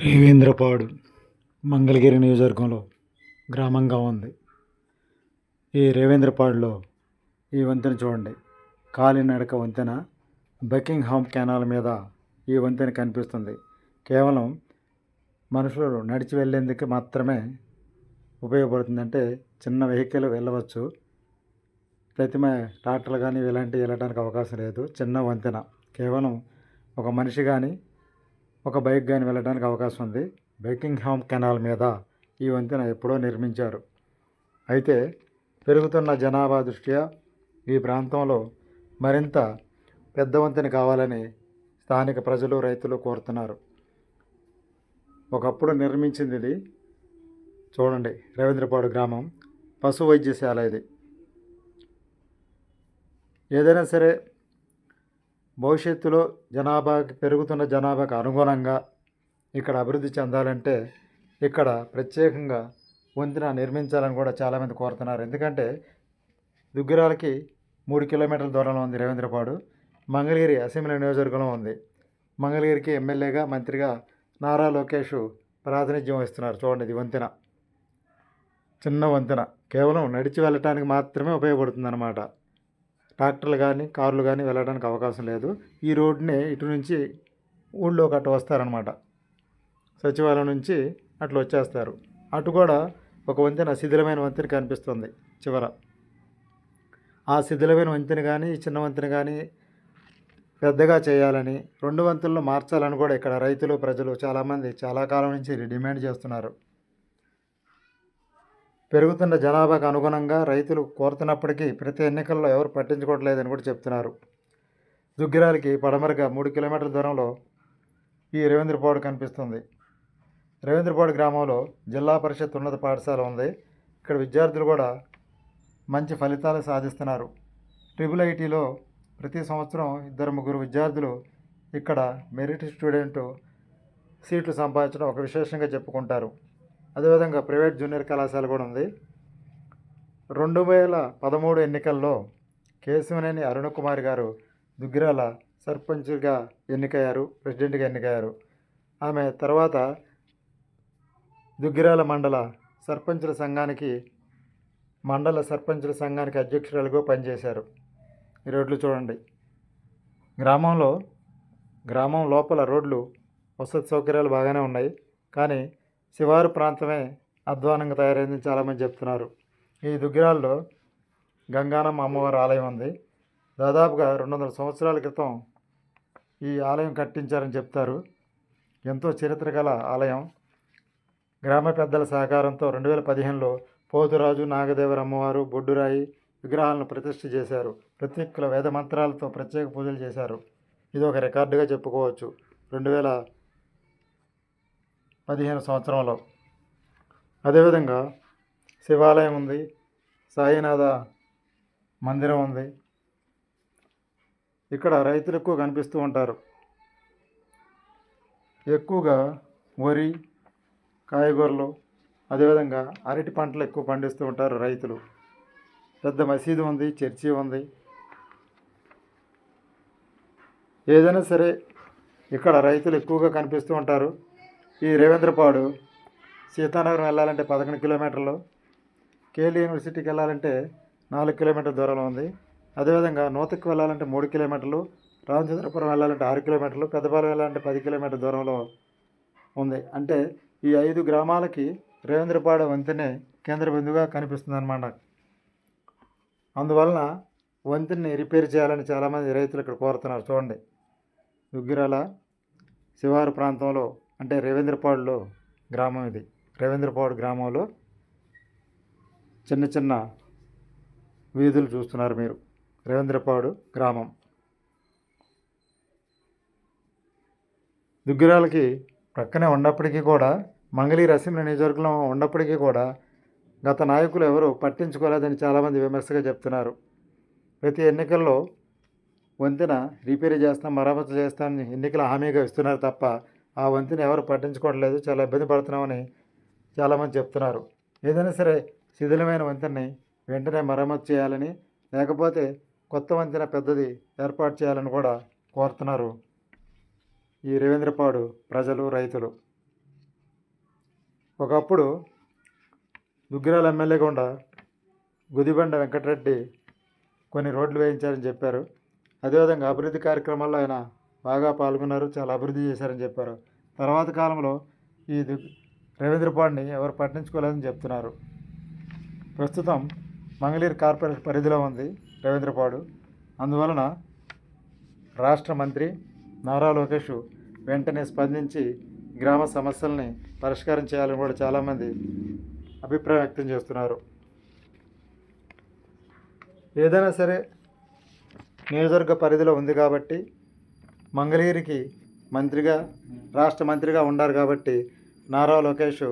రేవేంద్రపాడు మంగళగిరి నియోజకవర్గంలో గ్రామంగా ఉంది. ఈ రేవేంద్రపాడులో ఈ వంతెన చూడండి. కాలినడక వంతెన. బకింగ్హామ్ కెనాల్ మీద ఈ వంతెన కనిపిస్తుంది. కేవలం మనుషులు నడిచి వెళ్ళేందుకు మాత్రమే ఉపయోగపడుతుందంటే చిన్న వెహికల్ వెళ్ళవచ్చు. ప్రతిమ ట్రాక్టర్లు కానీ ఇలాంటివి వెళ్ళడానికి అవకాశం లేదు. చిన్న వంతెన. కేవలం ఒక మనిషి కానీ ఒక బైక్ కానీ వెళ్ళడానికి అవకాశం ఉంది బెకింగ్హామ్ కెనాల్ మీద ఈ వంతెన ఎప్పుడో నిర్మించారు. అయితే పెరుగుతున్న జనాభా దృష్ట్యా ఈ ప్రాంతంలో మరింత పెద్ద వంతెన కావాలని స్థానిక ప్రజలు రైతులు కోరుతున్నారు. ఒకప్పుడు నిర్మించింది ఇది చూడండి రవీంద్రపాడు గ్రామం పశు వైద్యశాల ఇది. ఏదైనా సరే భవిష్యత్తులో జనాభాకి పెరుగుతున్న జనాభాకు అనుగుణంగా ఇక్కడ అభివృద్ధి చెందాలంటే ఇక్కడ ప్రత్యేకంగా వంతెన నిర్మించాలని కూడా చాలామంది కోరుతున్నారు. ఎందుకంటే దుగ్గిరాలకి మూడు కిలోమీటర్ల దూరంలో ఉంది రవీంద్రపాడు మంగళగిరి అసెంబ్లీ నియోజకవర్గంలో ఉంది. మంగళగిరికి ఎమ్మెల్యేగా మంత్రిగా నారా లోకేష్ ప్రాతినిధ్యం వహిస్తున్నారు. చూడండి ఇది వంతెన. చిన్న వంతెన. కేవలం నడిచి వెళ్ళటానికి మాత్రమే ఉపయోగపడుతుంది అన్నమాట ట్రాక్టర్లు కానీ కార్లు కానీ వెళ్ళడానికి అవకాశం లేదు. ఈ రోడ్డుని ఇటు నుంచి ఊళ్ళోకి అటు వస్తారనమాట సచివాలయం నుంచి అట్లా వచ్చేస్తారు. అటు కూడా ఒక వంతెన శిథిలమైన వంతెన కనిపిస్తుంది చివర. ఆ శిథిలమైన వంతెన కానీ చిన్న వంతెన కానీ పెద్దగా చేయాలని రెండు వంతుల్లో మార్చాలని కూడా ఇక్కడ రైతులు ప్రజలు చాలామంది చాలా కాలం నుంచి డిమాండ్ చేస్తున్నారు. పెరుగుతున్న జనాభాకు అనుగుణంగా రైతులు కోరుతున్నప్పటికీ ప్రతి ఎన్నికల్లో ఎవరు పట్టించుకోవట్లేదని కూడా చెప్తున్నారు. దుగ్గిరాలకి పడమరగా మూడు కిలోమీటర్ల దూరంలో ఈ రవీంద్రపాడు కనిపిస్తుంది. రవీంద్రపాడు గ్రామంలో జిల్లా పరిషత్ ఉన్నత పాఠశాల ఉంది. ఇక్కడ విద్యార్థులు కూడా మంచి ఫలితాలు సాధిస్తున్నారు. ట్రిపుల్ ఐటీలో ప్రతి సంవత్సరం ఇద్దరు ముగ్గురు విద్యార్థులు ఇక్కడ మెరిట్ స్టూడెంట్ సీట్లు సంపాదించడం ఒక విశేషంగా చెప్పుకుంటారు. అదేవిధంగా ప్రైవేట్ జూనియర్ కళాశాల కూడా ఉంది. రెండు వేల పదమూడు ఎన్నికల్లో కేశవనేని అరుణ్ కుమార్ గారు దుగ్గిరాల సర్పంచ్గా ఎన్నికయ్యారు ప్రెసిడెంట్గా ఎన్నికయ్యారు. ఆమె తర్వాత దుగ్గిరాల మండల సర్పంచుల సంఘానికి మండల సర్పంచుల సంఘానికి అధ్యక్షురాలుగా పనిచేశారు. ఈ రోడ్లు చూడండి. గ్రామంలో గ్రామం లోపల రోడ్లు వసతి సౌకర్యాలు బాగానే ఉన్నాయి. కానీ శివారు ప్రాంతమే అధ్వానంగా తయారైందని చాలామంది చెప్తున్నారు. ఈ దుగ్గిరాల్లో గంగానమ్మ అమ్మవారి ఆలయం ఉంది. దాదాపుగా రెండు వందల సంవత్సరాల క్రితం ఈ ఆలయం కట్టించారని చెప్తారు. ఎంతో చరిత్ర గల ఆలయం. గ్రామ పెద్దల సహకారంతో రెండు వేల పదిహేనులో పోతురాజు నాగదేవర అమ్మవారు బొడ్డురాయి విగ్రహాలను ప్రతిష్ఠ చేశారు. ప్రత్యేకుల వేద మంత్రాలతో ప్రత్యేక పూజలు చేశారు. ఇది ఒక రికార్డుగా చెప్పుకోవచ్చు. రెండు వేల పదిహేను సంవత్సరంలో. అదేవిధంగా శివాలయం ఉంది సాయినాథ మందిరం ఉంది. ఇక్కడ రైతులు ఎక్కువ కనిపిస్తూ ఉంటారు. ఎక్కువగా వరి కాయగూరలు అదేవిధంగా అరటి పంటలు ఎక్కువ పండిస్తూ ఉంటారు రైతులు. పెద్ద మసీదు ఉంది చర్చి ఉంది. ఏదైనా సరే ఇక్కడ రైతులు ఎక్కువగా కనిపిస్తూ ఉంటారు. ఈ రేవేంద్రపాడు సీతానగరం వెళ్ళాలంటే పదకొండు కిలోమీటర్లు కేఎల్ యూనివర్సిటీకి వెళ్ళాలంటే నాలుగు కిలోమీటర్ల దూరంలో ఉంది. అదేవిధంగా నూతకు వెళ్ళాలంటే మూడు కిలోమీటర్లు రామచంద్రపురం వెళ్ళాలంటే ఆరు కిలోమీటర్లు పెద్దపాలెం వెళ్ళాలంటే పది కిలోమీటర్ల దూరంలో ఉంది. అంటే ఈ ఐదు గ్రామాలకి రేవేంద్రపాడు వంతెనే కేంద్ర బిందువుగా కనిపిస్తుంది అనమాట అందువలన వంతెనని రిపేర్ చేయాలని చాలామంది రైతులు ఇక్కడ కోరుతున్నారు. చూడండి. దుగ్గిరాల శివారు ప్రాంతంలో అంటే రేవేంద్రపాడులో గ్రామం ఇది. రేవేంద్రపాడు గ్రామంలో చిన్న చిన్న వీధులు చూస్తున్నారు మీరు. రేవేంద్రపాడు గ్రామం. దుగ్గిరాలకి ప్రక్కనే ఉన్నప్పటికీ కూడా మంగళీ అసెంబ్లీ నియోజకవర్గంలో ఉన్నప్పటికీ కూడా గత నాయకులు ఎవరు పట్టించుకోలేదని చాలామంది విమర్శగా చెప్తున్నారు. ప్రతి ఎన్నికల్లో వంతెన రిపేర్ చేస్తాం మరమ్మతు చేస్తామని ఎన్నికల హామీగా ఇస్తున్నారు తప్ప ఆ వంతెన ఎవరు పట్టించుకోవట్లేదు చాలా ఇబ్బంది పడుతున్నామని చాలామంది చెప్తున్నారు. ఏదైనా సరే శిథిలమైన వంతెనని వెంటనే మరమ్మతు చేయాలని లేకపోతే కొత్త వంతెన పెద్దది ఏర్పాటు చేయాలని కూడా కోరుతున్నారు ఈ రేవేంద్రపాడు ప్రజలు రైతులు. ఒకప్పుడు దుగ్గిరాల ఎమ్మెల్యే గుండా గుదిబండ వెంకటరెడ్డి కొన్ని రోడ్లు వేయించారని చెప్పారు. అదేవిధంగా అభివృద్ధి కార్యక్రమాల్లో ఆయన బాగా పాల్గొన్నారు చాలా అభివృద్ధి చేశారని చెప్పారు. తర్వాత కాలంలో ఈ రవీంద్రపాడిని ఎవరు పట్టించుకోలేదని చెప్తున్నారు. ప్రస్తుతం మంగళీరు కార్పొరేషన్ పరిధిలో ఉంది రవీంద్రపాడు. అందువలన రాష్ట్ర మంత్రి నారా లోకేష్ వెంటనే స్పందించి గ్రామ సమస్యల్ని పరిష్కారం చేయాలని కూడా చాలామంది అభిప్రాయం వ్యక్తం చేస్తున్నారు. ఏదైనా సరే నియోజకవర్గ పరిధిలో ఉంది కాబట్టి మంగళగిరికి మంత్రిగా రాష్ట్ర మంత్రిగా ఉన్నారు కాబట్టి నారా లోకేష్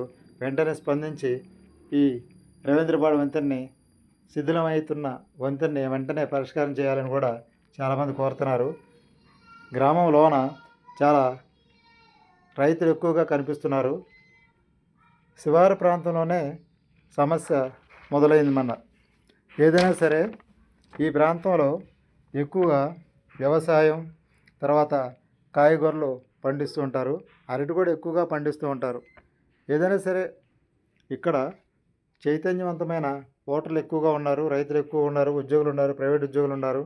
వెంటనే స్పందించి ఈ రవీంద్రపాడు వంతెన్ని శిథిలమవుతున్న వంతెన్ని వెంటనే పరిష్కారం చేయాలని కూడా చాలామంది కోరుతున్నారు. గ్రామంలోన చాలా రైతులు ఎక్కువగా కనిపిస్తున్నారు. శివారు ప్రాంతంలోనే సమస్య మొదలైంది మన ఏదైనా సరే ఈ ప్రాంతంలో ఎక్కువగా వ్యవసాయం తర్వాత కాయగూరలు పండిస్తూ ఉంటారు. అరటి కూడా ఎక్కువగా పండిస్తూ ఉంటారు. ఏదైనా సరే ఇక్కడ చైతన్యవంతమైన ఓటర్లు ఎక్కువగా ఉన్నారు. రైతులు ఎక్కువ ఉన్నారు. ఉద్యోగులు ఉన్నారు. ప్రైవేట్ ఉద్యోగులు ఉన్నారు.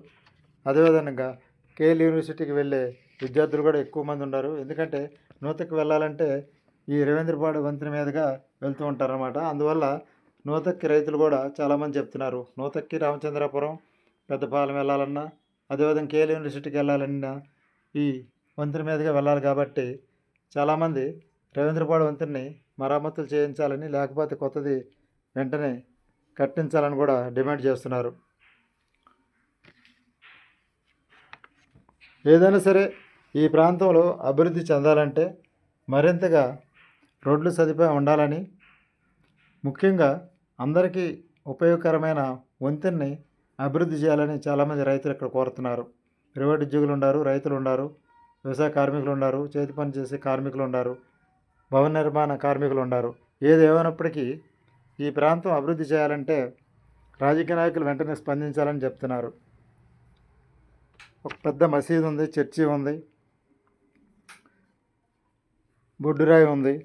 అదేవిధంగా కేఎల్ యూనివర్సిటీకి వెళ్ళే విద్యార్థులు కూడా ఎక్కువ మంది ఉన్నారు. ఎందుకంటే నూతకు వెళ్ళాలంటే ఈ రవీంద్రపాడు వంతెన మీదుగా వెళ్తూ ఉంటారన్నమాట. అందువల్ల నూతక్కి రైతులు కూడా చాలామంది చెప్తున్నారు. నూతక్కి రామచంద్రాపురం పెద్దపాలెం వెళ్ళాలన్నా అదేవిధంగా కేఎల్ యూనివర్సిటీకి వెళ్ళాలన్నా ఈ వంతెన మీదుగా వెళ్ళాలి కాబట్టి చాలామంది రవీంద్రపాడు వంతెనని మరమ్మతులు చేయించాలని లేకపోతే కొత్తది వెంటనే కట్టించాలని కూడా డిమాండ్ చేస్తున్నారు. ఏదైనా సరే ఈ ప్రాంతంలో అభివృద్ధి చెందాలంటే మరింతగా రోడ్లు సదుపాయం ఉండాలని ముఖ్యంగా అందరికీ ఉపయోగకరమైన వంతెన్ని అభివృద్ధి చేయాలని చాలామంది రైతులు ఇక్కడ కోరుతున్నారు. ప్రైవేట్ ఉద్యోగులు ఉన్నారు రైతులు ఉన్నారు వ్యవసాయ కార్మికులు ఉన్నారు చేతి పని చేసే కార్మికులు ఉన్నారు భవన నిర్మాణ కార్మికులు ఉన్నారు ఏది ఏమైనప్పటికీ ఈ ప్రాంతం అభివృద్ధి చేయాలంటే రాజకీయ నాయకులు వెంటనే స్పందించాలని చెప్తున్నారు. ఒక పెద్ద మసీదు ఉంది చర్చి ఉంది బొడ్డురాయి ఉంది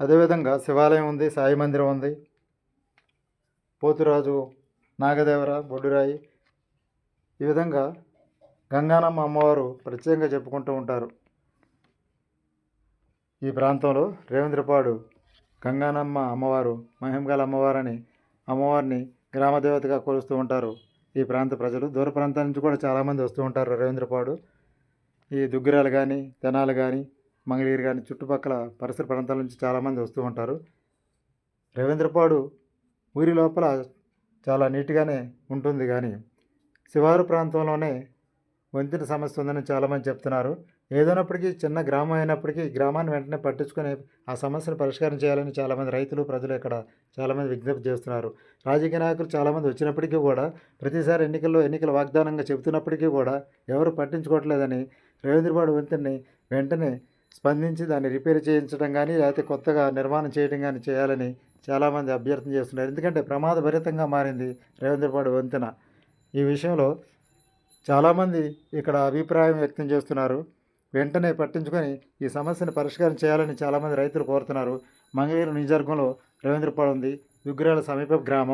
అదేవిధంగా శివాలయం ఉంది సాయి మందిరం ఉంది పోతురాజు నాగదేవర బొడ్డురాయి ఈ విధంగా గంగానమ్మ అమ్మవారు ప్రత్యేకంగా చెప్పుకుంటూ ఉంటారు. ఈ ప్రాంతంలో రేవంద్రపాడు గంగానమ్మ అమ్మవారు మహిమగల అమ్మవారని అమ్మవారిని గ్రామదేవతగా కొలుస్తూ ఉంటారు. ఈ ప్రాంత ప్రజలు దూర ప్రాంతాల నుంచి కూడా చాలామంది వస్తూ ఉంటారు రవీంద్రపాడు ఈ దుగ్గిరాలు కానీ తెనాలు కానీ మంగళగిరి కానీ చుట్టుపక్కల పరిసర ప్రాంతాల నుంచి చాలామంది వస్తూ ఉంటారు. రవీంద్రపాడు ఊరి లోపల చాలా నీట్గానే ఉంటుంది కానీ శివారు ప్రాంతంలోనే వంతెన సమస్య ఉందని చాలామంది చెప్తున్నారు. ఏదైనప్పటికీ చిన్న గ్రామం అయినప్పటికీ గ్రామాన్ని వెంటనే పట్టించుకొని ఆ సమస్యను పరిష్కారం చేయాలని చాలామంది రైతులు ప్రజలు ఇక్కడ చాలామంది విజ్ఞప్తి చేస్తున్నారు. రాజకీయ నాయకులు చాలామంది వచ్చినప్పటికీ కూడా ప్రతిసారి ఎన్నికల్లో ఎన్నికల వాగ్దానంగా చెబుతున్నప్పటికీ కూడా ఎవరు పట్టించుకోవట్లేదని రవీంద్రపాడు వంతెన్ని వెంటనే స్పందించి దాన్ని రిపేర్ చేయించడం కానీ లేకపోతే కొత్తగా నిర్మాణం చేయడం కానీ చేయాలని చాలామంది అభ్యర్థన చేస్తున్నారు. ఎందుకంటే ప్రమాదభరితంగా మారింది రవీంద్రపాడు వంతెన. ఈ విషయంలో చాలామంది ఇక్కడ అభిప్రాయం వ్యక్తం చేస్తున్నారు. వెంటనే పట్టించుకొని ఈ సమస్యను పరిష్కారం చేయాలని చాలామంది రైతులు కోరుతున్నారు. మంగళగిరి నియోజకవర్గంలో రవీంద్రపాడు ఉంది. దుగ్గిరాల సమీప గ్రామం.